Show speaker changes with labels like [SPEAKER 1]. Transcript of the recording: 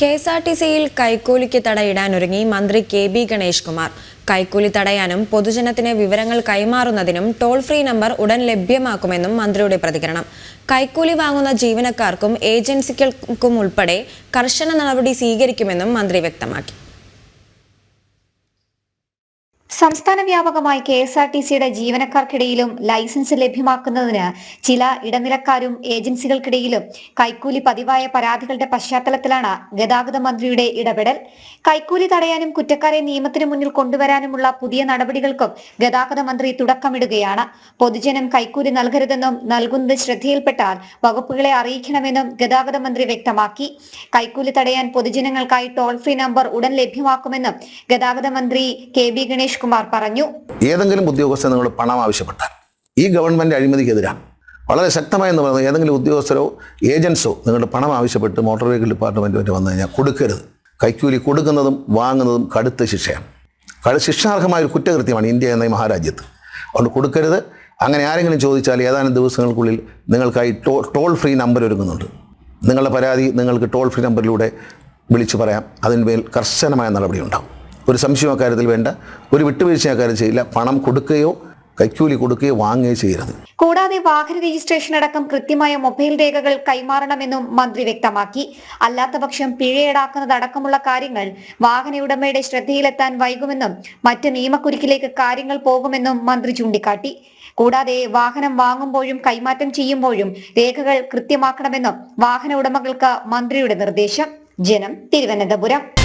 [SPEAKER 1] K S R T സിയിൽ കൈക്കൂലിക്ക് തടയിടാനൊരുങ്ങി മന്ത്രി K B Ganesh Kumar കൈക്കൂലി തടയാനും പൊതുജനത്തിന് വിവരങ്ങൾ കൈമാറുന്നതിനും ടോൾ ഫ്രീ നമ്പർ ഉടൻ ലഭ്യമാക്കുമെന്നും മന്ത്രിയുടെ പ്രതികരണം. കൈക്കൂലി വാങ്ങുന്ന ജീവനക്കാർക്കും ഏജൻസികൾക്കും ഉൾപ്പെടെ കർശന നടപടി സ്വീകരിക്കുമെന്നും മന്ത്രി വ്യക്തമാക്കി.
[SPEAKER 2] സംസ്ഥാന വ്യാപകമായി കെ എസ് ആർ ടി സിയുടെ ജീവനക്കാർക്കിടയിലും ലൈസൻസ് ലഭ്യമാക്കുന്നതിന് ചില ഇടനിലക്കാരും ഏജൻസികൾക്കിടയിലും കൈക്കൂലി പതിവായ പരാതികളുടെ പശ്ചാത്തലത്തിലാണ് ഗതാഗത മന്ത്രിയുടെ ഇടപെടൽ. കൈക്കൂലി തടയാനും കുറ്റക്കാരെ നിയമത്തിന് മുന്നിൽ കൊണ്ടുവരാനുമുള്ള പുതിയ നടപടികൾക്കും ഗതാഗത മന്ത്രി തുടക്കമിടുകയാണ്. പൊതുജനം കൈക്കൂലി നൽകരുതെന്നും നൽകുന്നത് ശ്രദ്ധയിൽപ്പെട്ടാൽ വകുപ്പുകളെ അറിയിക്കണമെന്നും ഗതാഗത മന്ത്രി വ്യക്തമാക്കി. കൈക്കൂലി തടയാൻ പൊതുജനങ്ങൾക്കായി ടോൾ ഫ്രീ നമ്പർ ഉടൻ ലഭ്യമാക്കുമെന്നും ഗതാഗത മന്ത്രി കെ ബി ഗണേഷ് കുമാർ പറഞ്ഞു.
[SPEAKER 3] ഏതെങ്കിലും ഉദ്യോഗസ്ഥൻ നിങ്ങൾ പണം ആവശ്യപ്പെട്ടാൽ ഈ ഗവൺമെന്റ് അഴിമതിക്കെതിരാണ് വളരെ ശക്തമായെന്ന് പറയുന്നത് ഏതെങ്കിലും ഉദ്യോഗസ്ഥരോ ഏജൻസോ നിങ്ങളുടെ പണം ആവശ്യപ്പെട്ട് മോട്ടോർ വെഹിക്കിൾ ഡിപ്പാർട്ട്മെന്റുമായിട്ട് വന്നു കഴിഞ്ഞാൽ കൊടുക്കരുത്. കൈക്കൂലി കൊടുക്കുന്നതും വാങ്ങുന്നതും കടുത്ത ശിക്ഷയാണ്. കളി ശിക്ഷാർഹമായ ഒരു കുറ്റകൃത്യമാണ് ഇന്ത്യ എന്ന മഹാരാജ്യത്ത്. അതുകൊണ്ട് കൊടുക്കരുത്. അങ്ങനെ ആരെങ്കിലും ചോദിച്ചാൽ ഏതാനും ദിവസങ്ങൾക്കുള്ളിൽ നിങ്ങൾക്കായി ടോ ടോൾ ഫ്രീ നമ്പർ ഒരുങ്ങുന്നുണ്ട്. നിങ്ങളുടെ പരാതി നിങ്ങൾക്ക് ടോൾ ഫ്രീ നമ്പറിലൂടെ വിളിച്ചു പറയാം. അതിന്മേൽ കർശനമായ നടപടിയുണ്ടാകും ഒരു സംശയം അക്കാര്യത്തിൽ വേണ്ട. ഒരു വിട്ടുവീഴ്ച അക്കാര്യം ചെയ്യില്ല. പണം കൊടുക്കുകയോ കൈക്കൂലി കൊടുക്കുകയോ വാങ്ങുകയോ ചെയ്യരുത്.
[SPEAKER 2] കൂടാതെ വാഹന രജിസ്ട്രേഷൻ അടക്കം കൃത്യമായ മൊബൈൽ രേഖകൾ കൈമാറണമെന്നും മന്ത്രി വ്യക്തമാക്കി. അല്ലാത്തപക്ഷം പിഴ ഈടാക്കുന്നതടക്കമുള്ള കാര്യങ്ങൾ വാഹന ഉടമയുടെ ശ്രദ്ധയിലെത്താൻ വൈകുമെന്നും മറ്റ് നിയമക്കുരുക്കിലേക്ക് കാര്യങ്ങൾ പോകുമെന്നും മന്ത്രി ചൂണ്ടിക്കാട്ടി. കൂടാതെ വാഹനം വാങ്ങുമ്പോഴും കൈമാറ്റം ചെയ്യുമ്പോഴും രേഖകൾ കൃത്യമാക്കണമെന്നും വാഹന ഉടമകൾക്ക് മന്ത്രിയുടെ നിർദ്ദേശം. ജനം തിരുവനന്തപുരം.